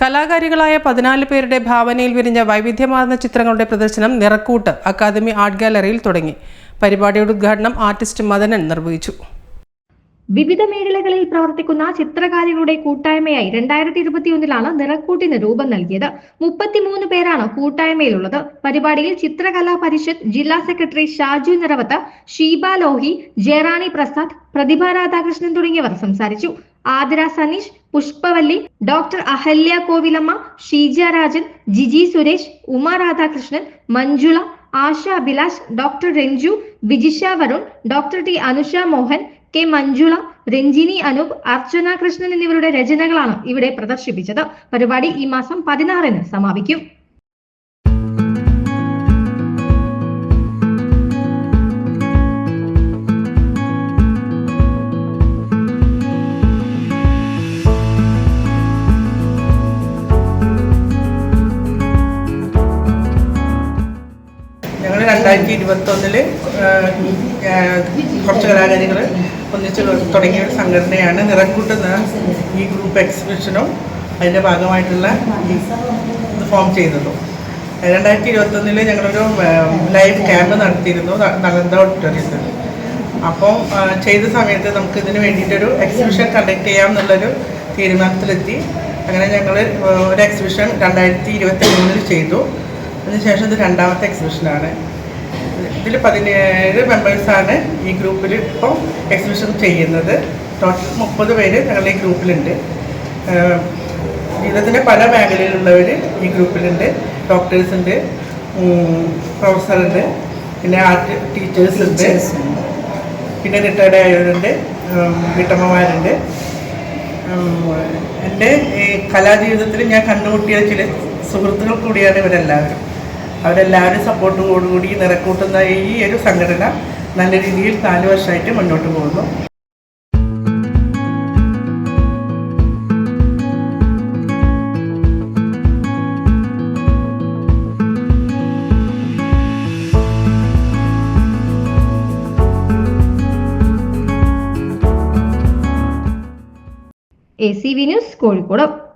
കലാകാരികളായ പതിനാല് പേരുടെ ഭാവനയിൽ വിരിഞ്ഞ വൈവിധ്യമാർന്ന ചിത്രങ്ങളുടെ പ്രദർശനം നിറക്കൂട്ട് അക്കാദമി ആർട്ട് ഗാലറിയിൽ തുടങ്ങി. പരിപാടിയുടെ ഉദ്ഘാടനം ആർട്ടിസ്റ്റ് മദനൻ നിർവഹിച്ചു. വിവിധ മേഖലകളിൽ പ്രവർത്തിക്കുന്ന ചിത്രകാരികളുടെ കൂട്ടായ്മയായി രണ്ടായിരത്തി ഇരുപത്തിയൊന്നിലാണ് നിറക്കൂട്ടിന് രൂപം നൽകിയത്. മുപ്പത്തിമൂന്ന് പേരാണ് കൂട്ടായ്മയിലുള്ളത്. പരിപാടിയിൽ ചിത്രകലാ പരിഷത്ത് ജില്ലാ സെക്രട്ടറി ഷാജു നിറവത്ത് ഷീബ ലോഹി ജയറാണി പ്രസാദ് പ്രതിഭ രാധാകൃഷ്ണൻ തുടങ്ങിയവർ സംസാരിച്ചു. Athira Saneesh Pushpavalli doctor Ahalya Kovilamma Sheeja Rajan Jiji Suresh Uma Radhakrishnan Manjula Asha Abhilash doctor Ranju Vijisha Varun doctor T Anusha Mohan K Manjula Ranjini Anoop Archana Krishnan എന്നിവരുടെ രചനകളാണ് ഇവിടെ പ്രദർശിപ്പിച്ചത്. പരിപാടി ഈ മാസം പതിനാറിന് സമാപിക്കും. രണ്ടായിരത്തി ഇരുപത്തൊന്നിൽ കുറച്ച് കലാകാരികൾ ഒന്നിച്ച് തുടങ്ങിയ ഒരു സംഘടനയാണ് നിറക്കൂട്ടുന്ന ഈ ഗ്രൂപ്പ് എക്സിബിഷനും അതിന്റെ ഭാഗമായിട്ടുള്ള ഇത് ഫോം ചെയ്തതും. രണ്ടായിരത്തി ഇരുപത്തൊന്നിൽ ഞങ്ങളൊരു ലൈവ് ക്യാമ്പ് നടത്തിയിരുന്നു നളന്ദ ഓഡിറ്റോറിയത്തിൽ അപ്പോൾ ചെയ്ത സമയത്ത് നമുക്ക് ഇതിന് വേണ്ടിയിട്ടൊരു എക്സിബിഷൻ കണ്ടക്ട് ചെയ്യാം എന്നുള്ളൊരു തീരുമാനത്തിലെത്തി. അങ്ങനെ ഞങ്ങൾ ഒരു എക്സിബിഷൻ രണ്ടായിരത്തി ഇരുപത്തി മൂന്നിൽ ചെയ്തു. അതിനുശേഷം ഇത് രണ്ടാമത്തെ എക്സിബിഷനാണ് ഇതിൽ പതിനേഴ് മെമ്പേഴ്സാണ് ഈ ഗ്രൂപ്പിൽ ഇപ്പോൾ എക്സിബിഷൻ ചെയ്യുന്നത്. ടോട്ടൽ മുപ്പത് പേര് ഞങ്ങളുടെ ഈ ഗ്രൂപ്പിലുണ്ട്. ജീവിതത്തിന്റെ പല മേഖലയിലുള്ളവർ ഈ ഗ്രൂപ്പിലുണ്ട്. ഡോക്ടേഴ്സ് ഉണ്ട് പ്രൊഫസറുണ്ട് പിന്നെ ആർട്ട് ടീച്ചേഴ്സ് ഉണ്ട്. പിന്നെ റിട്ടയർഡ് ആയവരുണ്ട് വീട്ടമ്മമാരുണ്ട്. എന്റെ ഈ കലാജീവിതത്തിൽ ഞാൻ കണ്ടുമുട്ടിയ ചില സുഹൃത്തുക്കൾ കൂടിയാണ് ഇവരെല്ലാവരും. അവരെല്ലാവരും സപ്പോർട്ടും സപ്പോർട്ടോടുകൂടി നിറക്കൂട്ടുന്ന ഈ ഒരു സംഘടന നല്ല രീതിയിൽ നാല് വർഷമായിട്ട് മുന്നോട്ട് പോകുന്നു. A C V News Kozhikode.